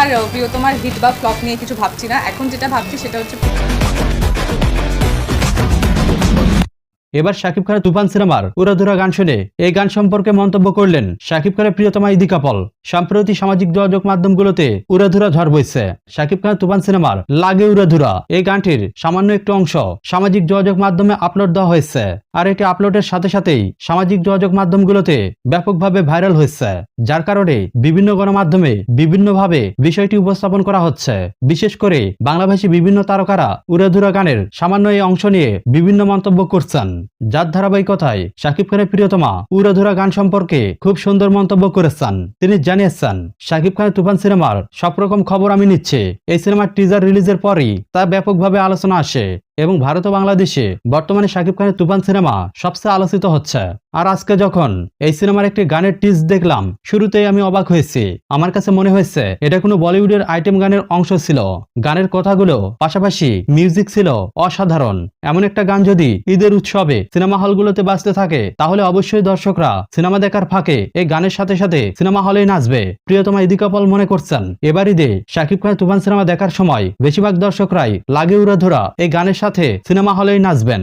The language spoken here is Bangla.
আর আহ, প্রিয়তমার হিট বা ফ্লপ নিয়ে কিছু ভাবছি না। এখন যেটা ভাবছি সেটা হচ্ছে এবার শাকিব খানের তুফান সিনেমার উড়াধুরা গান শুনে এই গান সম্পর্কে মন্তব্য করলেন শাকিব খানের প্রিয়তমা ইদি কাপল সম্প্রতি সামাজিক যোগাযোগ মাধ্যমগুলোতে উড়াধুরা ঝড় বইছে। শাকিব খানের তুফান সিনেমার লাগে উড়াধুরা। এই গানটির সামান্য একটু অংশ সামাজিক যোগাযোগ মাধ্যমে আপলোড দেওয়া হয়েছে। আর এটি আপলোডের সাথে সাথেই সামাজিক যোগাযোগ মাধ্যমগুলোতে ব্যাপকভাবে ভাইরাল হয়েছে, যার কারণে বিভিন্ন গণমাধ্যমে বিভিন্নভাবে বিষয়টি উপস্থাপন করা হচ্ছে। বিশেষ করে বাংলাভাষী বিভিন্ন তারকারা উড়াধুরা গানের সামান্য এই অংশ নিয়ে বিভিন্ন মন্তব্য করছেন। যার ধারাবাহিকতায় শাকিব খানের প্রিয়তমা উড়াধুরা গান সম্পর্কে খুব সুন্দর মন্তব্য করেছেন। তিনি জানিয়েছেন, শাকিব খানের তুফান সিনেমার সব রকম খবর আমি নিচ্ছি। এই সিনেমার টিজার রিলিজের পরই তা ব্যাপকভাবে আলোচনা আসে। এবং ভারত ও বাংলাদেশে বর্তমানে শাকিব খানের তুফান সিনেমা সবচেয়ে আলোচিত হচ্ছে। আর আজকে যখন এই সিনেমার একটি গানের টিজ দেখলাম, শুরুতেই আমি অবাক হয়েছি। আমার কাছে মনে হয়েছে, এটা কোনো বলিউডের আইটেম গানের অংশ ছিল। গানের কথাগুলো পাশাপাশি মিউজিক ছিল অসাধারণ। এমন একটা গান যদি ঈদের উৎসবে সিনেমা হলগুলোতে বাজতে থাকে, তাহলে অবশ্যই দর্শকরা সিনেমা দেখার ফাঁকে এই গানের সাথে সাথে সিনেমা হলেই নাচবে। প্রিয়তমা ইদি কাপল মনে করছেন, এবার ঈদে শাকিব খান তুফান সিনেমা দেখার সময় বেশিরভাগ দর্শকরাই লাগে উড়াধুরা এই গানের সাথে সিনেমা হলেই নাচবেন।